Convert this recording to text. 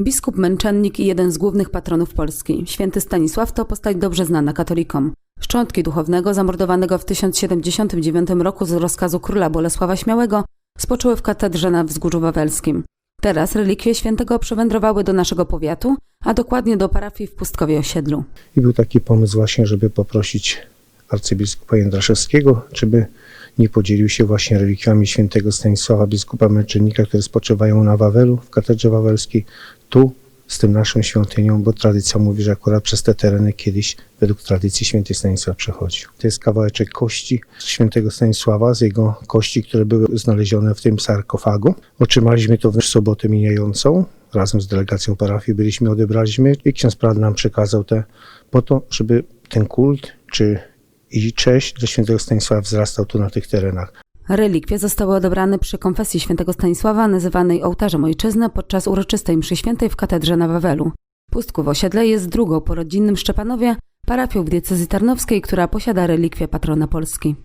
Biskup męczennik i jeden z głównych patronów Polski. Święty Stanisław to postać dobrze znana katolikom. Szczątki duchownego zamordowanego w 1079 roku z rozkazu króla Bolesława Śmiałego spoczęły w katedrze na Wzgórzu Wawelskim. Teraz relikwie świętego przywędrowały do naszego powiatu, a dokładnie do parafii w Pustkowie Osiedlu. I był taki pomysł właśnie, żeby poprosić arcybiskupa Jędraszewskiego, żeby nie podzielił się właśnie relikwiami świętego Stanisława, biskupa męczennika, które spoczywają na Wawelu, w katedrze wawelskiej, tu z tym naszą świątynią, bo tradycja mówi, że akurat przez te tereny kiedyś według tradycji święty Stanisław przechodził. To jest kawałeczek kości świętego Stanisława, z jego kości, które były znalezione w tym sarkofagu. Otrzymaliśmy to w sobotę mijającą. Razem z delegacją parafii byliśmy, odebraliśmy i ksiądz Prad nam przekazał te po to, żeby ten kult czy i cześć dla świętego Stanisława wzrastał tu na tych terenach. Relikwie zostały odebrane przy konfesji świętego Stanisława, nazywanej ołtarzem ojczyzny, podczas uroczystej mszy świętej w katedrze na Wawelu. Pustków Osiedle jest drugą po rodzinnym Szczepanowie parafią w diecezji tarnowskiej, która posiada relikwie patrona Polski.